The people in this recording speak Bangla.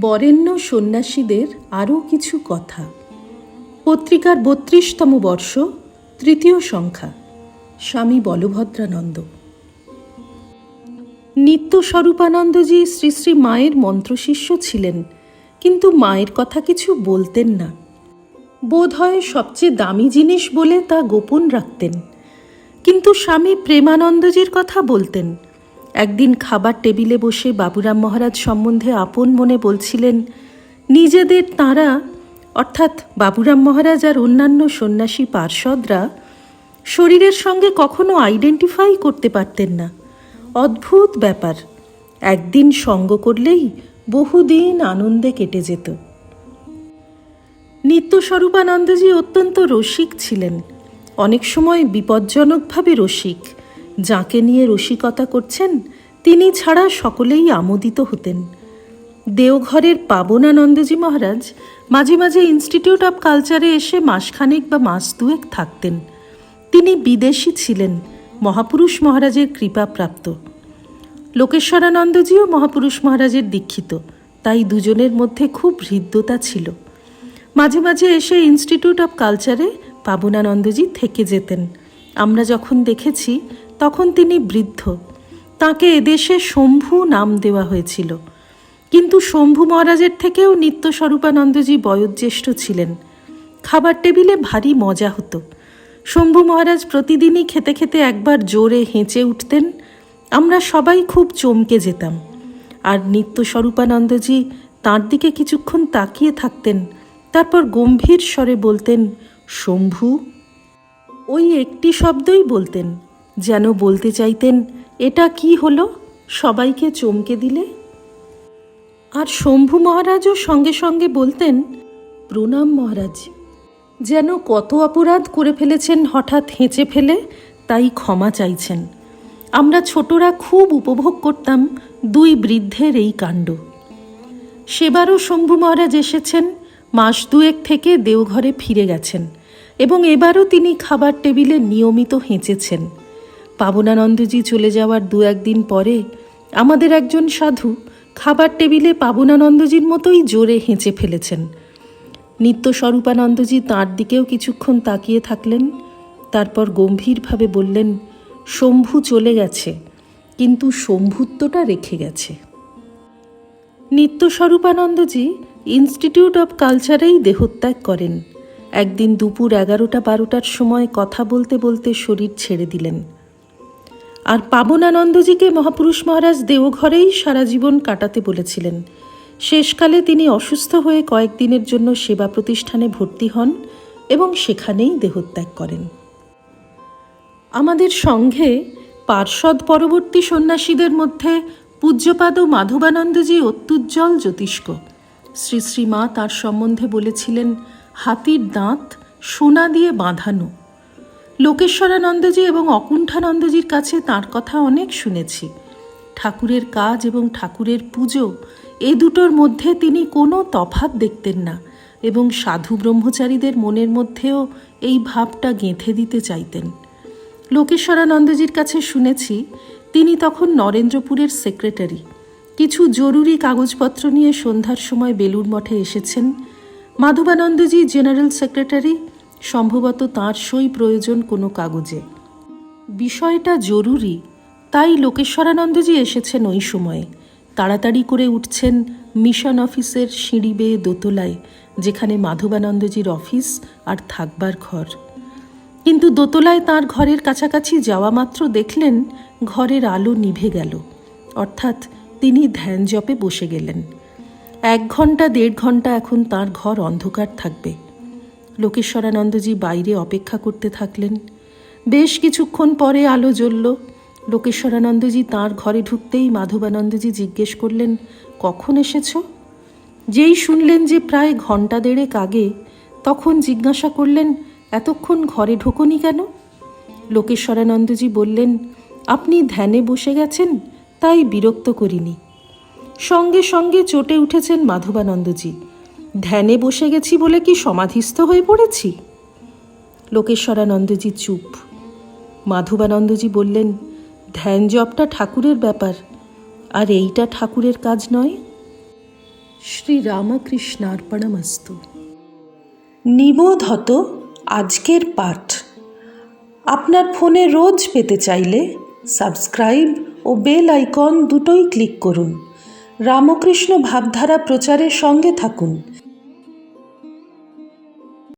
বরেণ্য সন্ন্যাসীদের আরও কিছু কথা। পত্রিকার বত্রিশতম বর্ষ, তৃতীয় সংখ্যা, স্বামী বলভদ্রানন্দ। নিত্য স্বরূপানন্দজি শ্রী শ্রী মায়ের মন্ত্রশিষ্য ছিলেন, কিন্তু মায়ের কথা কিছু বলতেন না। বোধ হয় সবচেয়ে দামি জিনিস বলে তা গোপন রাখতেন। কিন্তু স্বামী প্রেমানন্দজির কথা বলতেন একদিন খাবার টেবিলে বসে বাবুরাম মহারাজ সম্বন্ধে আপন মনে বলছিলেন, নিজেদের তাঁরা, অর্থাৎ বাবুরাম মহারাজ আর অন্যান্য সন্ন্যাসী পার্ষদরা শরীরের সঙ্গে কখনো আইডেন্টিফাই করতে পারতেন না। অদ্ভুত ব্যাপার, একদিন সঙ্গ করলেই বহুদিন আনন্দে কেটে যেত। নিত্যস্বরূপানন্দজি অত্যন্ত রসিক ছিলেন, অনেক সময় বিপজ্জনকভাবে রসিক। যাকে নিয়ে রসিকতা করছেন, তিনি ছাড়া সকলেই আমোদিত হতেন। দেওঘরের পাবনানন্দজি মহারাজ মাঝে মাঝে ইনস্টিটিউট অব কালচারে এসে মাসখানেক বা মাস দুয়েক থাকতেন। তিনি বিদেশি ছিলেন, মহাপুরুষ মহারাজের কৃপাপ্রাপ্ত। লোকেশ্বরানন্দজিও মহাপুরুষ মহারাজের দীক্ষিত, তাই দুজনের মধ্যে খুব হৃদ্যতা ছিল। মাঝে মাঝে এসে ইনস্টিটিউট অব কালচারে পাবনানন্দজি থেকে যেতেন। আমরা যখন দেখেছি তখন তিনি বৃদ্ধ। তাকে এদেশে শম্ভু নাম দেওয়া হয়েছিল। কিন্তু শম্ভু মহারাজের থেকেও নিত্য স্বরূপানন্দজি বয়োজ্যেষ্ঠ ছিলেন। খাবার টেবিলে ভারী মজা হতো। শম্ভু মহারাজ প্রতিদিনই খেতে খেতে একবার জোরে হেঁচে উঠতেন, আমরা সবাই খুব চমকে যেতাম। আর নিত্য স্বরূপানন্দজি তাঁর দিকে কিছুক্ষণ তাকিয়ে থাকতেন, তারপর গম্ভীর স্বরে বলতেন, শম্ভু? ওই একটি শব্দই বলতেন। যেন বলতে চাইতেন, এটা কি হলো? সবাইকে চমকে দিলে? আর শম্ভু মহারাজও সঙ্গে সঙ্গে বলতেন, প্রণাম মহারাজ, যেন কত অপরাধ করে ফেলেছেন, হঠাৎ হেঁচে ফেলে, তাই ক্ষমা চাইছেন। আমরা ছোটরা খুব উপভোগ করতাম দুই বৃদ্ধের এই কাণ্ড। সেবারও শম্ভু মহারাজ এসেছেন, মাস দুয়েক থেকে দেওঘরে ফিরে গেছেন এবং এবারও তিনি খাবার টেবিলে নিয়মিত হেঁচেছেন। পাবনানন্দজি চলে যাওয়ার দু একদিন পরে আমাদের একজন সাধু খাবার টেবিলে পাবনানন্দজির মতোই জোরে হেঁচে ফেলেছেন। নিত্য স্বরূপানন্দজি তাঁর দিকেও কিছুক্ষণ তাকিয়ে থাকলেন, তারপর গম্ভীরভাবে বললেন, শম্ভু চলে গেছে, কিন্তু শম্ভুত্বটা রেখে গেছে। নিত্য স্বরূপানন্দজি ইনস্টিটিউট অব কালচারেই দেহত্যাগ করেন। একদিন দুপুর এগারোটা বারোটার সময় কথা বলতে বলতে শরীর ছেড়ে দিলেন। আর পাবনানন্দজিকে মহাপুরুষ মহারাজ দেওঘরেই সারা জীবন কাটাতে বলেছিলেন। শেষকালে তিনি অসুস্থ হয়ে কয়েকদিনের জন্য সেবা প্রতিষ্ঠানে ভর্তি হন এবং সেখানেই দেহত্যাগ করেন। আমাদের সঙ্ঘে পার্ষদ পরবর্তী সন্ন্যাসীদের মধ্যে পূজ্যপাদ মাধবানন্দজি অত্যুজ্জ্বল জ্যোতিষ্ক। শ্রী শ্রী মা তার সম্বন্ধে বলেছিলেন, হাতির দাঁত সোনা দিয়ে বাঁধানো। লোকেশ্বরানন্দজি এবং অকুণ্ঠানন্দজির কাছে তার কথা অনেক শুনেছি। ঠাকুরের কাজ এবং ঠাকুরের পুজো, এ দুটোর মধ্যে তিনি কোনো তফাত দেখতেন না এবং সাধু ব্রহ্মচারীদের মনের মধ্যেও এই ভাবটা গেঁথে দিতে চাইতেন। লোকেশ্বরানন্দজির কাছে শুনেছি, তিনি তখন নরেন্দ্রপুরের সেক্রেটারি। কিছু জরুরি কাগজপত্র নিয়ে সন্ধ্যার সময় বেলুর মঠে এসেছেন। মাধবানন্দজি জেনারেল সেক্রেটারি সম্ভবত তাঁর সই প্রয়োজন কোনো কাগজে। বিষয়টা জরুরি, তাই লোকেশ্বরানন্দজি এসেছেন ওই সময়ে। তাড়াতাড়ি করে উঠছেন মিশন অফিসের সিঁড়ি বেয়ে দোতলায়, যেখানে মাধবানন্দজির অফিস আর থাকবার ঘর। কিন্তু দোতলায় তার ঘরের কাছাকাছি যাওয়া মাত্র দেখলেন ঘরের আলো নিভে গেল। অর্থাৎ তিনি ধ্যান জপে বসে গেলেন। এক ঘণ্টা দেড় ঘণ্টা এখন তার ঘর অন্ধকার থাকবে। লোকেশ্বরানন্দজি বাইরে অপেক্ষা করতে থাকলেন। বেশ কিছুক্ষণ পরে আলো জ্বলল। লোকেশ্বরানন্দজি তার ঘরে ঢুকতেই মাধবানন্দজি জিজ্ঞেস করলেন, কখন এসেছ? যেই শুনলেন যে প্রায় ঘণ্টা দেড়েক আগে, তখন জিজ্ঞাসা করলেন, এতক্ষণ ঘরে ঢোকনি কেন? লোকেশ্বরানন্দজি বললেন, আপনি ধ্যানে বসে গেছেন, তাই বিরক্ত করিনি। সঙ্গে সঙ্গে চটে উঠেছেন মাধবানন্দজি। ধ্যানে বসে গেছি বলে কি সমাধিস্থ হয়ে পড়েছি? লোকেশ্বরানন্দজি চুপ। মাধবানন্দজি বললেন, ধ্যান জপটা ঠাকুরের ব্যাপার, আর এইটা ঠাকুরের কাজ নয়? শ্রীরামকৃষ্ণার্পণমস্তু। নিবোধ হত আজকের পাঠ। আপনার ফোনে রোজ পেতে চাইলে সাবস্ক্রাইব ও বেল আইকন দুটোই ক্লিক করুন। রামকৃষ্ণ ভাবধারা প্রচারের সঙ্গে থাকুন।